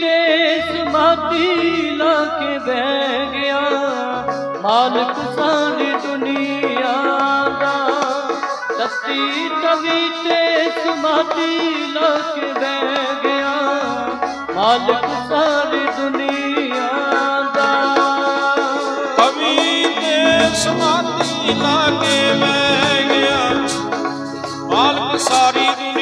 ਤੇ ਸਮਾਧੀ ਲਾ ਕੇ ਬਹਿ ਗਿਆ। ਮਾਲਕ ਸਾਰੀ ਦੁਨੀਆ ਦਾ। ਤਤੀ ਤਵੀ ਤੇ ਸਮਾਧੀ ਲਾ ਕੇ ਬਹਿ ਗਿਆ। ਮਾਲਕ ਸਾਰੀ ਦੁਨੀਆ ਦਾ। ਕਵੀ ਤੇ ਸਮਾਧੀ ਲਾ ਕੇ ਬਹਿ ਗਿਆ। ਮਾਲਕ ਸਾਰੀ ਦੁਨੀਆ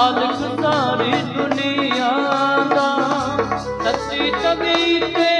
ਮਾਲਕ ਸਾਰੀ ਦੁਨੀਆ ਦਾ। ਸੱਚੀ ਤਬੀਅਤ